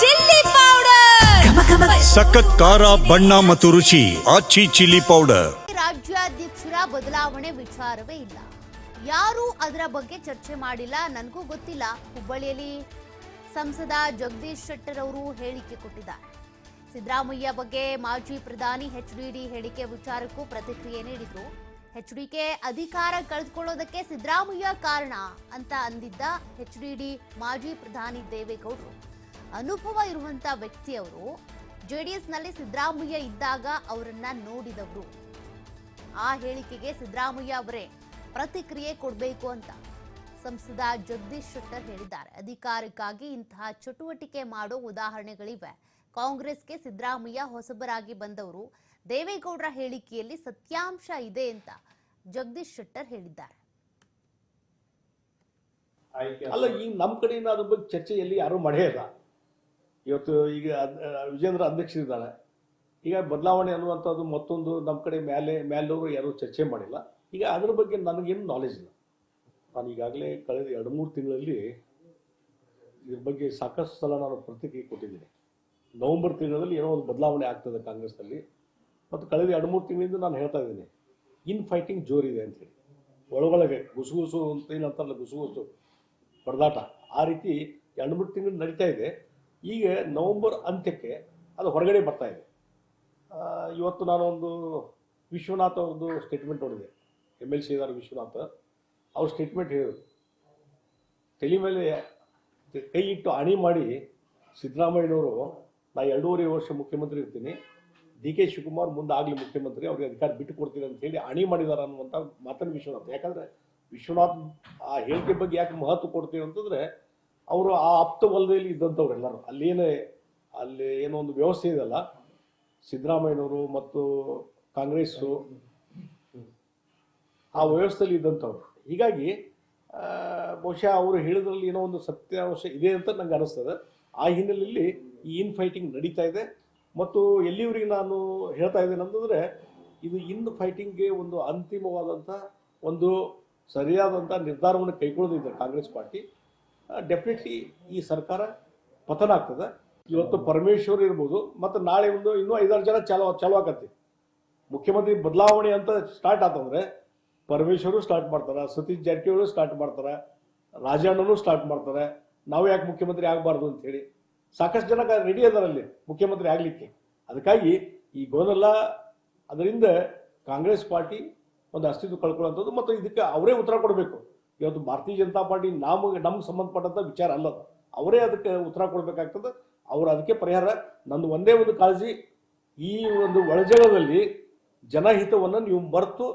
Chilli powder. ಸಖತ್ ಖಾರ ಬಣ್ಣ ಮತ್ತು ರುಚಿ ಆಚಿ ಚಿಲ್ಲಿ ಪೌಡರ್. ರಾಜ್ಯಾಧ್ಯಕ್ಷರ ಬದಲಾವಣೆ ವಿಚಾರವೇ ಇಲ್ಲ. ಯಾರೂ ಅದರ ಬಗ್ಗೆ ಚರ್ಚೆ ಮಾಡಿಲ್ಲ ನನಗೂ ಗೊತ್ತಿಲ್ಲ. ಹುಬ್ಬಳ್ಳಿಯಲ್ಲಿ ಸಂಸದ ಜಗದೀಶ್ ಶೆಟ್ಟರ್ ಅವರು ಹೇಳಿಕೆ ಕೊಟ್ಟಿದ್ದಾರೆ. ಸಿದ್ದರಾಮಯ್ಯ ಬಗ್ಗೆ ಮಾಜಿ ಪ್ರಧಾನಿ ಎಚ್ ಡಿ ಹೇಳಿಕೆ ವಿಚಾರಕ್ಕೂ ಪ್ರತಿಕ್ರಿಯೆ ನೀಡಿದ್ರು. ಎಚ್ ಡಿಕೆ ಅಧಿಕಾರ ಕಳೆದುಕೊಳ್ಳೋದಕ್ಕೆ ಸಿದ್ದರಾಮಯ್ಯ ಕಾರಣ ಅಂತ ಅಂದಿದ್ದ ಎಚ್ ಡಿ ಮಾಜಿ ಪ್ರಧಾನಿ ದೇವೇಗೌಡರು. ಅನುಭವ ಇರುವಂತ ವ್ಯಕ್ತಿಯವರು ಜೆಡಿಎಸ್ನಲ್ಲಿ ಸಿದ್ದರಾಮಯ್ಯ ಇದ್ದಾಗ ಅವರನ್ನ ನೋಡಿದವರು. ಆ ಹೇಳಿಕೆಗೆ ಸಿದ್ದರಾಮಯ್ಯ ಅವರೇ ಪ್ರತಿಕ್ರಿಯೆ ಕೊಡಬೇಕು ಅಂತ ಸಂಸದ ಜಗದೀಶ್ ಶೆಟ್ಟರ್ ಹೇಳಿದ್ದಾರೆ. ಅಧಿಕಾರಕ್ಕಾಗಿ ಇಂತಹ ಚಟುವಟಿಕೆ ಮಾಡೋ ಉದಾಹರಣೆಗಳಿವೆ. ಕಾಂಗ್ರೆಸ್ಗೆ ಸಿದ್ದರಾಮಯ್ಯ ಹೊಸಬರಾಗಿ ಬಂದವರು, ದೇವೇಗೌಡರ ಹೇಳಿಕೆಯಲ್ಲಿ ಸತ್ಯಾಂಶ ಇದೆ ಅಂತ ಜಗದೀಶ್ ಶೆಟ್ಟರ್ ಹೇಳಿದ್ದಾರೆ. ಅಲ್ಲ ಈಗ ನಮ್ಮ ಕಡೆಯಿಂದ ಅದ್ರ ಬಗ್ಗೆ ಚರ್ಚೆ ಎಲ್ಲಿ ಯಾರೂ ಮಾಡೇ ಇಲ್ಲ. ಇವತ್ತು ಈಗ ವಿಜೇಂದ್ರ ಅಧ್ಯಕ್ಷರಿದ್ದಾರೆ ಈಗ ಬದಲಾವಣೆ ಅನ್ನುವಂಥದ್ದು ಮತ್ತೊಂದು ನಮ್ಮ ಕಡೆ ಮೇಲೆ ಮೇಲವರು ಯಾರೂ ಚರ್ಚೆ ಮಾಡಿಲ್ಲ. ಈಗ ಅದ್ರ ಬಗ್ಗೆ ನನಗೇನು ನಾಲೆಜ್ ಇಲ್ಲ. ನಾನು ಈಗಾಗಲೇ ಕಳೆದ ಎರಡು, ಮೂರು ತಿಂಗಳಲ್ಲಿ ಇದ್ರ ಬಗ್ಗೆ ಸಾಕಷ್ಟು ಸಲ ನಾನು ಪ್ರತಿಕ್ರಿಯೆ ಕೊಟ್ಟಿದ್ದೀನಿ. ನವೆಂಬರ್ ತಿಂಗಳಲ್ಲಿ ಏನೋ ಒಂದು ಬದಲಾವಣೆ ಆಗ್ತದೆ ಕಾಂಗ್ರೆಸ್ನಲ್ಲಿ. ಮತ್ತು ಕಳೆದ ಎರಡು, ಮೂರು ತಿಂಗಳಿಂದ ನಾನು ಹೇಳ್ತಾ ಇದ್ದೀನಿ ಇನ್ ಫೈಟಿಂಗ್ ಜೋರಿದೆ ಅಂತೇಳಿ ಒಳಗೊಳಗೆ ಗುಸುಗುಸು ಅಂತ ಏನಂತಾರಲ್ಲ ಗುಸುಗುಸು ಪರದಾಟ. ಆ ರೀತಿ ಎರಡು, ಮೂರು ತಿಂಗಳು ನಡೀತಾ ಇದೆ. ಈಗ ನವೆಂಬರ್ ಅಂತ್ಯಕ್ಕೆ ಅದು ಹೊರಗಡೆ ಬರ್ತಾ ಇದೆ. ಇವತ್ತು ನಾನು ಒಂದು ವಿಶ್ವನಾಥ ಒಂದು ಸ್ಟೇಟ್ಮೆಂಟ್ ನೋಡಿದೆ. ಎಂ ಎಲ್ ಸಿ ಇದ್ದಾರೆ ವಿಶ್ವನಾಥ ಅವ್ರ ಸ್ಟೇಟ್ಮೆಂಟ್ ಹೇಳಿದರು. ತಲೆ ಮೇಲೆ ಕೈ ಇಟ್ಟು ಅಣಿ ಮಾಡಿ ಸಿದ್ದರಾಮಯ್ಯನವರು, ನಾ ಎರಡೂವರೆ ವರ್ಷ ಮುಖ್ಯಮಂತ್ರಿ ಇರ್ತೀನಿ. ಡಿ ಕೆ ಶಿವಕುಮಾರ್ ಮುಂದೆ ಆಗಲಿ ಮುಖ್ಯಮಂತ್ರಿ, ಅವ್ರಿಗೆ ಅಧಿಕಾರ ಬಿಟ್ಟು ಕೊಡ್ತೀನಿ ಅಂತ ಹೇಳಿ ಅಣಿ ಮಾಡಿದಾರೆ ಅನ್ನುವಂಥ ಮಾತನ್ನು ವಿಶ್ವನಾಥ್. ಯಾಕಂದರೆ ವಿಶ್ವನಾಥ್ ಆ ಹೇಳಿಕೆ ಬಗ್ಗೆ ಯಾಕೆ ಮಹತ್ವ ಕೊಡ್ತೀವಿ ಅಂತಂದ್ರೆ ಅವರು ಆ ಆಪ್ತ ವಲಯದಲ್ಲಿ ಇದ್ದಂಥವ್ರು ಎಲ್ಲರೂ. ಅಲ್ಲೇನೇ ಅಲ್ಲಿ ಏನೋ ಒಂದು ವ್ಯವಸ್ಥೆ ಇದೆಯಲ್ಲ, ಸಿದ್ದರಾಮಯ್ಯನವರು ಮತ್ತು ಕಾಂಗ್ರೆಸ್ಸು, ಆ ವ್ಯವಸ್ಥೆಯಲ್ಲಿ ಇದ್ದಂಥವ್ರು. ಹೀಗಾಗಿ ಬಹುಶಃ ಅವರು ಹೇಳಿದ್ರಲ್ಲಿ ಏನೋ ಒಂದು ಸತ್ಯಾಂಶ ಇದೆ ಅಂತ ನಂಗೆ ಅನಿಸ್ತದೆ. ಆ ಹಿನ್ನೆಲೆಯಲ್ಲಿ ಈ ಇನ್ ಫೈಟಿಂಗ್ ನಡೀತಾ ಇದೆ. ಮತ್ತು ಎಲ್ಲಿವರಿಗೆ ನಾನು ಹೇಳ್ತಾ ಇದ್ದೇನೆ ಅಂತಂದರೆ, ಇದು ಇನ್ ಫೈಟಿಂಗ್ಗೆ ಒಂದು ಅಂತಿಮವಾದಂಥ ಒಂದು ಸರಿಯಾದಂಥ ನಿರ್ಧಾರವನ್ನು ಕೈಗೊಳ್ಳೋದಿದೆ ಕಾಂಗ್ರೆಸ್ ಪಾರ್ಟಿ. ಡೆಫಿನೆಟ್ಲಿ ಈ ಸರ್ಕಾರ ಪತನ ಆಗ್ತದೆ. ಇವತ್ತು ಪರಮೇಶ್ವರ್ ಇರ್ಬೋದು, ಮತ್ತು ನಾಳೆ ಒಂದು ಇನ್ನೂ ಐದಾರು ಜನ ಚಾಲು ಚಾಲು ಆಗತ್ತೆ. ಮುಖ್ಯಮಂತ್ರಿ ಬದಲಾವಣೆ ಅಂತ ಸ್ಟಾರ್ಟ್ ಆತಂದ್ರೆ ಪರಮೇಶ್ವರು ಸ್ಟಾರ್ಟ್ ಮಾಡ್ತಾರೆ, ಸತೀಶ್ ಜಾರಕಿಹೊಳಿ ಸ್ಟಾರ್ಟ್ ಮಾಡ್ತಾರೆ, ರಾಜಣ್ಣನೂ ಸ್ಟಾರ್ಟ್ ಮಾಡ್ತಾರೆ. ನಾವು ಯಾಕೆ ಮುಖ್ಯಮಂತ್ರಿ ಆಗಬಾರ್ದು ಅಂತ ಹೇಳಿ ಸಾಕಷ್ಟು ಜನ ರೆಡಿ ಅದರಲ್ಲಿ ಮುಖ್ಯಮಂತ್ರಿ ಆಗಲಿಕ್ಕೆ. ಅದಕ್ಕಾಗಿ ಈ ಗೋನೆಲ್ಲ ಅದರಿಂದ ಕಾಂಗ್ರೆಸ್ ಪಾರ್ಟಿ ಒಂದು ಅಸ್ತಿತ್ವ ಕಳ್ಕೊಳ್ಳುವಂಥದ್ದು ಮತ್ತು ಇದಕ್ಕೆ ಅವರೇ ಉತ್ತರ ಕೊಡಬೇಕು. ಇವತ್ತು ಭಾರತೀಯ ಜನತಾ ಪಾರ್ಟಿ ನಮಗೆ ನಮ್ಗೆ ಸಂಬಂಧಪಟ್ಟಂಥ ವಿಚಾರ ಅಲ್ಲ. ಅವರೇ ಅದಕ್ಕೆ ಉತ್ತರ ಕೊಡಬೇಕಾಗ್ತದೆ. ಅವರು ಅದಕ್ಕೆ ಪರಿಹಾರ. ನಂದು ಒಂದೇ ಒಂದು ಕಾಳಜಿ, ಈ ಒಂದು ಒಳಜಗದಲ್ಲಿ ಜನಹಿತವನ್ನು ನೀವು ಮರೆತು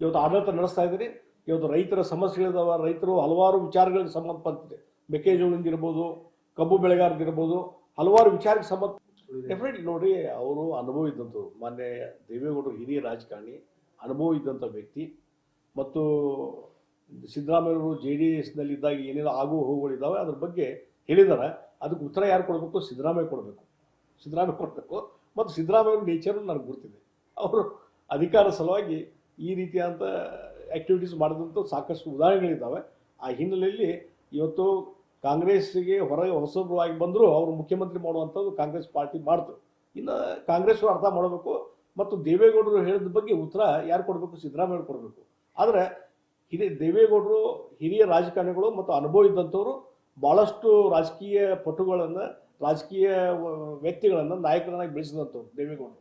ಇವತ್ತು ಆಡಳಿತ ನಡೆಸ್ತಾ ಇದ್ದೀರಿ. ಇವತ್ತು ರೈತರ ಸಮಸ್ಯೆಗಳಿದಾವ, ರೈತರು ಹಲವಾರು ವಿಚಾರಗಳಿಗೆ ಸಂಬಂಧಪಟ್ಟಿದೆ. ಮೆಕ್ಕೆಜೋಳದಿಂದ ಇರ್ಬೋದು, ಕಬ್ಬು ಬೆಳೆಗಾರದಿರ್ಬೋದು ಹಲವಾರು ವಿಚಾರಕ್ಕೆ ಸಂಬಂಧ ಡೆಫಿನೆಟ್ಲಿ ನೋಡಿ, ಅವರು ಅನುಭವ ಇದ್ದಂಥ ಮಾನ್ಯ ದೇವೇಗೌಡರು ಹಿರಿಯ ರಾಜಕಾರಣಿ ಅನುಭವ ಇದ್ದಂಥ ವ್ಯಕ್ತಿ. ಮತ್ತು ಸಿದ್ದರಾಮಯ್ಯವರು ಜೆ ಡಿ ಎಸ್ನಲ್ಲಿದ್ದಾಗ ಏನೇನೋ ಆಗು ಹೋಗುಗಳಿದ್ದಾವೆ ಅದ್ರ ಬಗ್ಗೆ ಹೇಳಿದಾರೆ ಅದಕ್ಕೆ ಉತ್ತರ ಯಾರು ಕೊಡಬೇಕು? ಸಿದ್ದರಾಮಯ್ಯ ಕೊಡಬೇಕು. ಸಿದ್ದರಾಮಯ್ಯ ಕೊಡಬೇಕು. ಮತ್ತು ಸಿದ್ದರಾಮಯ್ಯ ನೇಚರ್ ನನಗೆ ಗೊತ್ತಿದೆ. ಅವರು ಅಧಿಕಾರ ಸಲುವಾಗಿ ಈ ರೀತಿಯಾದಂಥ ಆ್ಯಕ್ಟಿವಿಟೀಸ್ ಮಾಡಿದಂಥ ಸಾಕಷ್ಟು ಉದಾಹರಣೆಗಳಿದ್ದಾವೆ. ಆ ಹಿನ್ನೆಲೆಯಲ್ಲಿ ಇವತ್ತು ಕಾಂಗ್ರೆಸ್ಸಿಗೆ ಹೊರಗೆ ಆಗಿ ಬಂದರೂ ಅವರು ಮುಖ್ಯಮಂತ್ರಿ ಮಾಡುವಂಥದ್ದು ಕಾಂಗ್ರೆಸ್ ಪಾರ್ಟಿ ಮಾಡ್ತು. ಇನ್ನು ಕಾಂಗ್ರೆಸ್ ಅರ್ಥ ಮಾಡಬೇಕು. ಮತ್ತು ದೇವೇಗೌಡರು ಹೇಳಿದ ಬಗ್ಗೆ ಉತ್ತರ ಯಾರು ಕೊಡಬೇಕು? ಸಿದ್ದರಾಮಯ್ಯ ಕೊಡಬೇಕು. ಆದರೆ ಹಿರಿಯ ದೇವೇಗೌಡರು, ಹಿರಿಯ ರಾಜಕಾರಣಿಗಳು ಮತ್ತು ಅನುಭವ ಇದ್ದಂಥವರು ಭಾಳಷ್ಟು ರಾಜಕೀಯ ಪಟುಗಳನ್ನು, ರಾಜಕೀಯ ವ್ಯಕ್ತಿಗಳನ್ನು, ನಾಯಕರನ್ನಾಗಿ ಬೆಳೆಸಿದಂಥವ್ರು ದೇವೇಗೌಡರು.